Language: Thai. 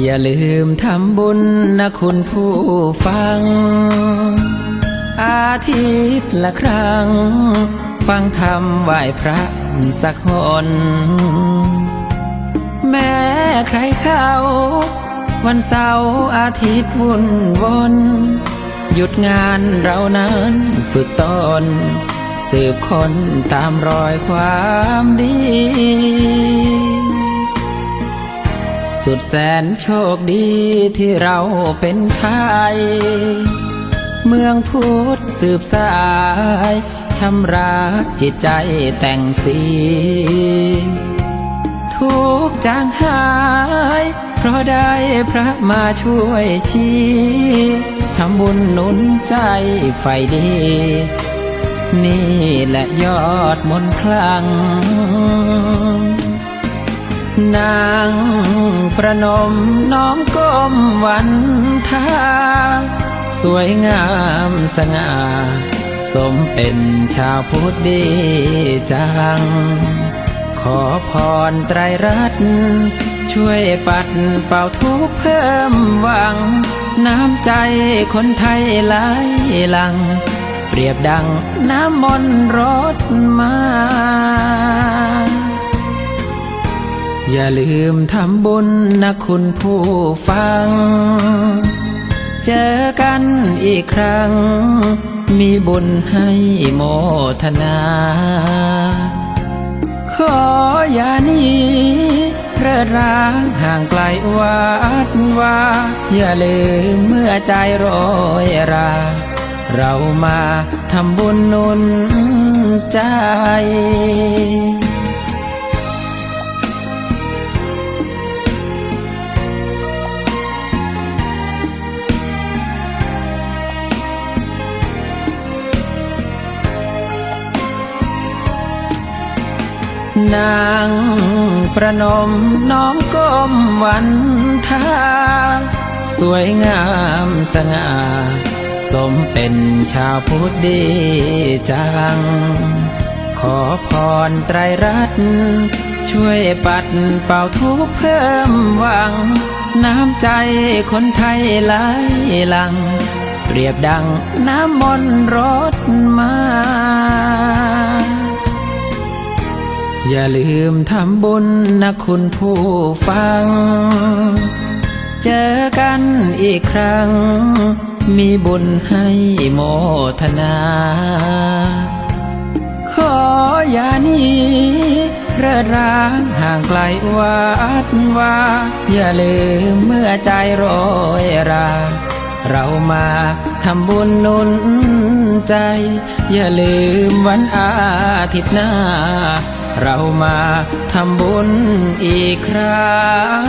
อย่าลืมทำบุญนะคุณผู้ฟัง อาทิตย์ละครั้ง ฟังธรรมไหว้พระสักหน แม้ใครเข้า วันเสาร์อาทิตย์วุ่นวน หยุดงานเรานั้นฝึกตน สืบค้นตามรอยความดี สุดแสนโชคดีที่เราเป็นไทย เมืองพุทธสืบสายชำระจิตใจแต่งสี ทุกจางหาย เพราะได้พระมาช่วยชี้ทำบุญหนุนใจไฟดี นี่แหละยอดมนต์คลังนาง ประนมน้อมก้มวันทาสวยงามสง่า สมเป็นชาวพุทธดีจัง ขอพรไตรรัตน์ช่วยปัดเป่าทุกเพิ่มหวัง น้ำใจคนไทยไหลหลัง เปรียบดังน้ำมนต์รดมา อย่าลืมทำบุญนะคุณผู้ฟัง เจอกันอีกครั้ง มีบุญให้โมทนา ขออย่านีเพระร้างห่างไกลวัดว่า อย่าลืมเมื่อใจโรยรา เรามาทำบุญนุนใจ นางประนมน้อมก้มวันทาสวยงามสง่า สมเป็นชาวพุทธดีจัง ขอพรไตรรัตน์ช่วยปัดเป่าทุกเพิ่มหวัง น้ำใจคนไทยไหลหลัง เปรียบดังน้ำมนต์รดมา อย่าลืมทำบุญนะคุณผู้ฟัง เจอกันอีกครั้ง มีบุญให้โมทนา ขออย่านีเพระร้างห่างไกลวัดว่าอย่าลืมเมื่อใจโรยรา เรามาทำบุญนุนใจ อย่าลืมวันอาทิตย์หน้า เรามาทำบุญอีกครั้ง